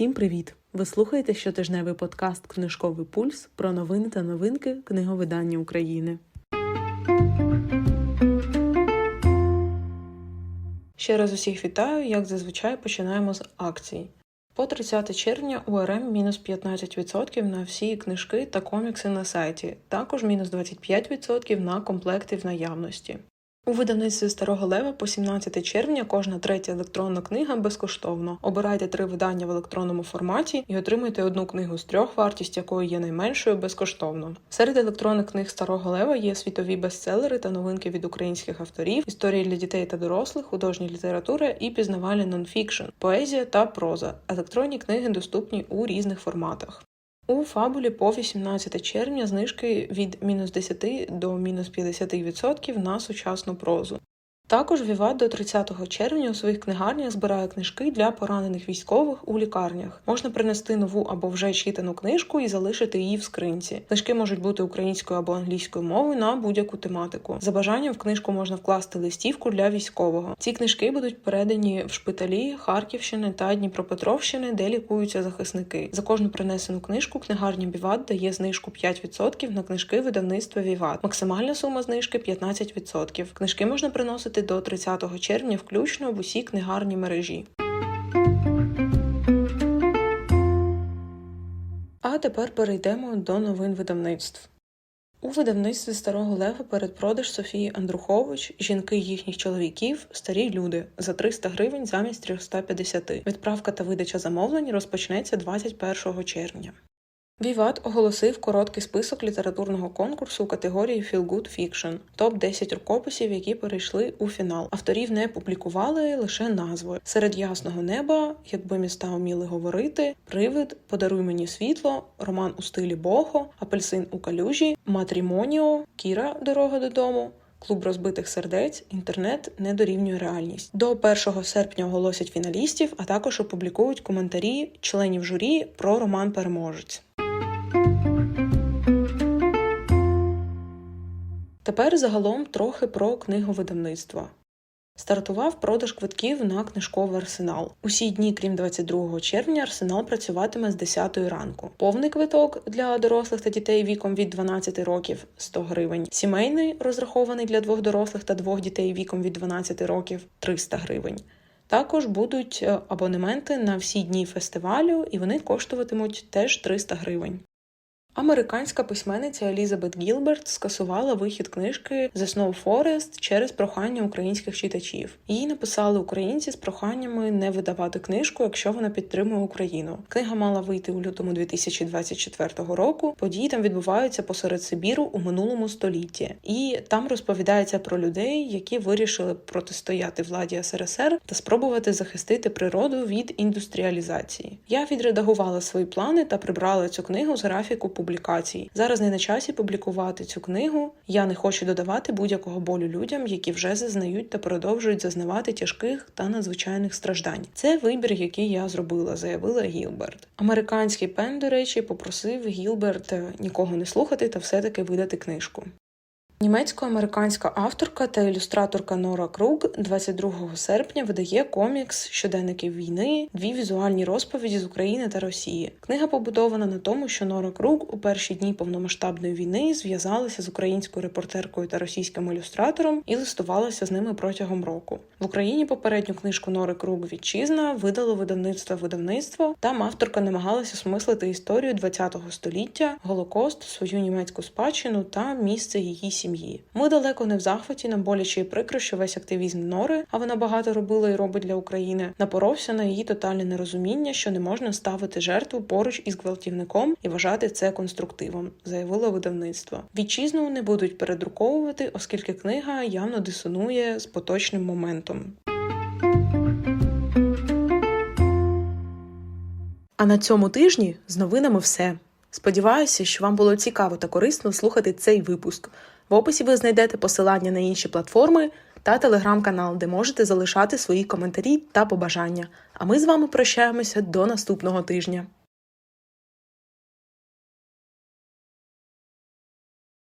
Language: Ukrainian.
Всім привіт! Ви слухаєте щотижневий подкаст Книжковий пульс про новини та новинки книговидання України. Ще раз усіх вітаю. Як зазвичай починаємо з акцій. По 30 червня УРМ мінус 15% на всі книжки та комікси на сайті, також мінус 25% на комплекти в наявності. У видавництві Старого Лева по 17 червня кожна третя електронна книга безкоштовно. Обирайте три видання в електронному форматі і отримайте одну книгу з трьох, вартість якої є найменшою безкоштовно. Серед електронних книг Старого Лева є світові бестселери та новинки від українських авторів, історії для дітей та дорослих, художня література і пізнавальний нонфікшн, поезія та проза. Електронні книги доступні у різних форматах. У фабулі по 18 червня знижки від мінус 10 до мінус 50% на сучасну прозу. Також Віват до 30 червня у своїх книгарнях збирає книжки для поранених військових у лікарнях. Можна принести нову або вже читану книжку і залишити її в скринці. Книжки можуть бути українською або англійською мовою на будь-яку тематику. За бажанням в книжку можна вкласти листівку для військового. Ці книжки будуть передані в шпиталі Харківщини та Дніпропетровщини, де лікуються захисники. За кожну принесену книжку книгарня Віват дає знижку 5% на книжки видавництва Віват. Максимальна сума знижки 15%. Книжки можна приносити до 30 червня, включно в усі книгарні мережі. А тепер перейдемо до новин видавництв. У видавництві Старого Лева передпродаж Софії Андрухович, жінки їхніх чоловіків, старі люди за 300 гривень замість 350. Відправка та видача замовлень розпочнеться 21 червня. Віват оголосив короткий список літературного конкурсу у категорії Feel Good Fiction – топ 10 рукописів, які перейшли у фінал. Авторів не публікували лише назви серед ясного неба, якби міста вміли говорити, привид, подаруй мені світло, роман у стилі Бого, апельсин у калюжі, матрімоніо, Кіра Дорога додому. Клуб розбитих сердець, інтернет не дорівнює реальність. До 1 серпня оголосять фіналістів, а також опублікують коментарі членів журі про роман Переможець. Тепер загалом трохи про книговидавництво. Стартував продаж квитків на книжковий арсенал. Усі дні, крім 22 червня, арсенал працюватиме з 10 ранку. Повний квиток для дорослих та дітей віком від 12 років 100 гривень. Сімейний розрахований для двох дорослих та двох дітей віком від 12 років 300 гривень. Також будуть е, абонементи на всі дні фестивалю, і вони коштуватимуть теж 300 гривень. Американська письменниця Елізабет Гілберт скасувала вихід книжки The Snow Forest через прохання українських читачів. Її написали українці з проханнями не видавати книжку, якщо вона підтримує Україну. Книга мала вийти у лютому 2024 року. Події там відбуваються посеред Сибіру у минулому столітті, і там розповідається про людей, які вирішили протистояти владі СРСР та спробувати захистити природу від індустріалізації. Я відредагувала свої плани та прибрала цю книгу з графіку публікацій. Зараз не на часі публікувати цю книгу. Я не хочу додавати будь-якого болю людям, які вже зазнають та продовжують зазнавати тяжких та надзвичайних страждань. Це вибір, який я зробила, заявила Гілберт. Американський пен, до речі, попросив Гілберт нікого не слухати та все-таки видати книжку. Німецько-американська авторка та ілюстраторка Нора Круг 22 серпня видає комікс Щоденники війни, дві візуальні розповіді з України та Росії. Книга побудована на тому, що Нора Круг у перші дні повномасштабної війни зв'язалася з українською репортеркою та російським ілюстратором і листувалася з ними протягом року. В Україні попередню книжку Нори Круг Вітчизна видало видавництво видавництво. Там авторка намагалася осмислити історію ХХ століття, голокост, свою німецьку спадщину та місце її сім'ї сім'ї. Ми далеко не в захваті, нам боляче і прикро, що весь активізм Нори, а вона багато робила і робить для України, напоровся на її тотальне нерозуміння, що не можна ставити жертву поруч із гвалтівником і вважати це конструктивом, заявило видавництво. Вітчизну не будуть передруковувати, оскільки книга явно дисонує з поточним моментом. А на цьому тижні з новинами все. Сподіваюся, що вам було цікаво та корисно слухати цей випуск. В описі ви знайдете посилання на інші платформи та телеграм-канал, де можете залишати свої коментарі та побажання. А ми з вами прощаємося до наступного тижня.